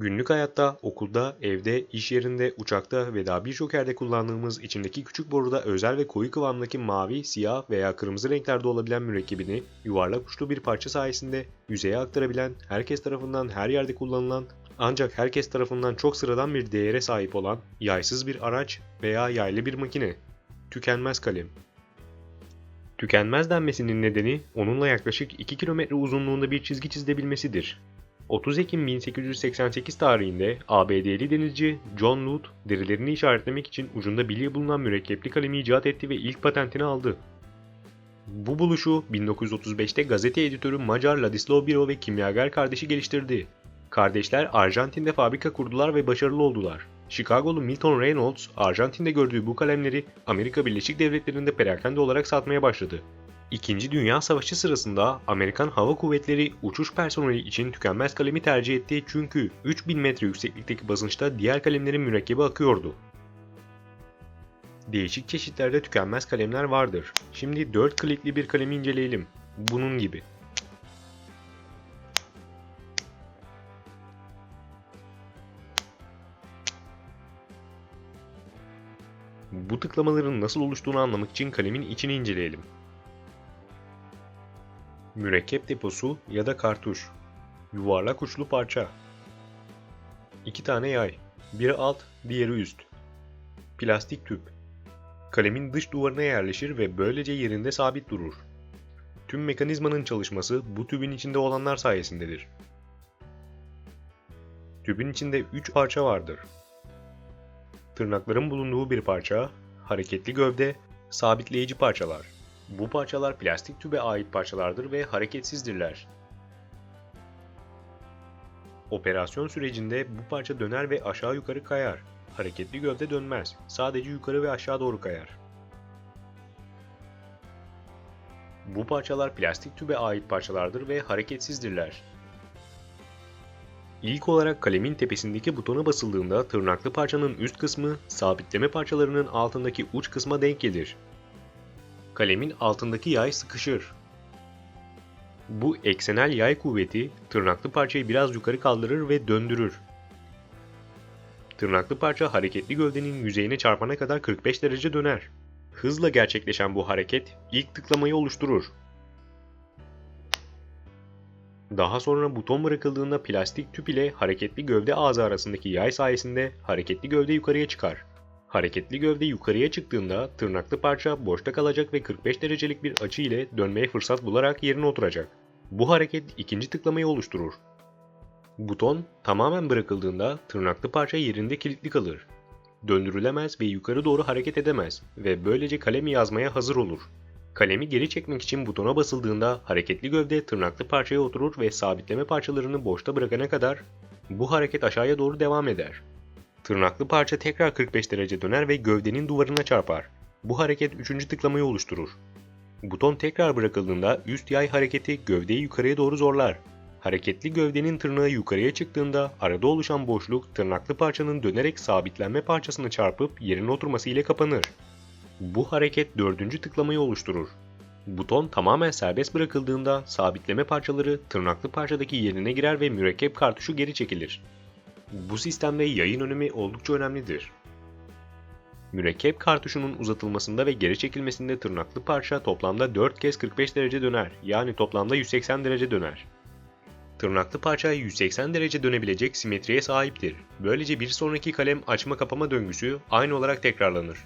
Günlük hayatta, okulda, evde, iş yerinde, uçakta ve daha birçok yerde kullandığımız içindeki küçük boruda özel ve koyu kıvamdaki mavi, siyah veya kırmızı renklerde olabilen mürekkebini yuvarlak uçlu bir parça sayesinde yüzeye aktarabilen, herkes tarafından her yerde kullanılan ancak herkes tarafından çok sıradan bir değere sahip olan yaysız bir araç veya yaylı bir makine. Tükenmez kalem. Tükenmez denmesinin nedeni onunla yaklaşık 2 kilometre uzunluğunda bir çizgi çizebilmesidir. 30 Ekim 1888 tarihinde ABD'li denizci John Luth derilerini işaretlemek için ucunda bilye bulunan mürekkepli kalemi icat etti ve ilk patentini aldı. Bu buluşu 1935'te gazete editörü Macar Ladislav Biro ve kimyager kardeşi geliştirdi. Kardeşler Arjantin'de fabrika kurdular ve başarılı oldular. Chicago'lu Milton Reynolds, Arjantin'de gördüğü bu kalemleri Amerika Birleşik Devletleri'nde perakende olarak satmaya başladı. İkinci Dünya Savaşı sırasında Amerikan Hava Kuvvetleri uçuş personeli için tükenmez kalemi tercih etti çünkü 3000 metre yükseklikteki basınçta diğer kalemlerin mürekkebi akıyordu. Değişik çeşitlerde tükenmez kalemler vardır. Şimdi 4 klikli bir kalemi inceleyelim. Bunun gibi. Bu tıklamaların nasıl oluştuğunu anlamak için kalemin içini inceleyelim. Mürekkep deposu ya da kartuş. Yuvarlak uçlu parça. İki tane yay. Biri alt, diğeri üst. Plastik tüp. Kalemin dış duvarına yerleşir ve böylece yerinde sabit durur. Tüm mekanizmanın çalışması bu tübün içinde olanlar sayesindedir. Tübün içinde 3 parça vardır. Tırnakların bulunduğu bir parça, hareketli gövde, sabitleyici parçalar. Bu parçalar plastik tübe ait parçalardır ve hareketsizdirler. Operasyon sürecinde bu parça döner ve aşağı yukarı kayar. Hareketli gövde dönmez. Sadece yukarı ve aşağı doğru kayar. Bu parçalar plastik tübe ait parçalardır ve hareketsizdirler. İlk olarak kalemin tepesindeki butona basıldığında tırnaklı parçanın üst kısmı sabitleme parçalarının altındaki uç kısma denk gelir. Kalemin altındaki yay sıkışır. Bu eksenel yay kuvveti tırnaklı parçayı biraz yukarı kaldırır ve döndürür. Tırnaklı parça hareketli gövdenin yüzeyine çarpana kadar 45 derece döner. Hızla gerçekleşen bu hareket ilk tıklamayı oluşturur. Daha sonra buton bırakıldığında plastik tüp ile hareketli gövde ağzı arasındaki yay sayesinde hareketli gövde yukarıya çıkar. Hareketli gövde yukarıya çıktığında tırnaklı parça boşta kalacak ve 45 derecelik bir açı ile dönmeye fırsat bularak yerine oturacak. Bu hareket ikinci tıklamayı oluşturur. Buton tamamen bırakıldığında tırnaklı parça yerinde kilitli kalır. Döndürülemez ve yukarı doğru hareket edemez ve böylece kalemi yazmaya hazır olur. Kalemi geri çekmek için butona basıldığında hareketli gövde tırnaklı parçaya oturur ve sabitleme parçalarını boşta bırakana kadar bu hareket aşağıya doğru devam eder. Tırnaklı parça tekrar 45 derece döner ve gövdenin duvarına çarpar. Bu hareket üçüncü tıklamayı oluşturur. Buton tekrar bırakıldığında üst yay hareketi gövdeyi yukarıya doğru zorlar. Hareketli gövdenin tırnağı yukarıya çıktığında arada oluşan boşluk tırnaklı parçanın dönerek sabitlenme parçasına çarpıp yerine oturması ile kapanır. Bu hareket dördüncü tıklamayı oluşturur. Buton tamamen serbest bırakıldığında sabitleme parçaları tırnaklı parçadaki yerine girer ve mürekkep kartuşu geri çekilir. Bu sistemde yayın önemi oldukça önemlidir. Mürekkep kartuşunun uzatılmasında ve geri çekilmesinde tırnaklı parça toplamda 4 kez 45 derece döner, yani toplamda 180 derece döner. Tırnaklı parça 180 derece dönebilecek simetriye sahiptir. Böylece bir sonraki kalem açma kapama döngüsü aynı olarak tekrarlanır.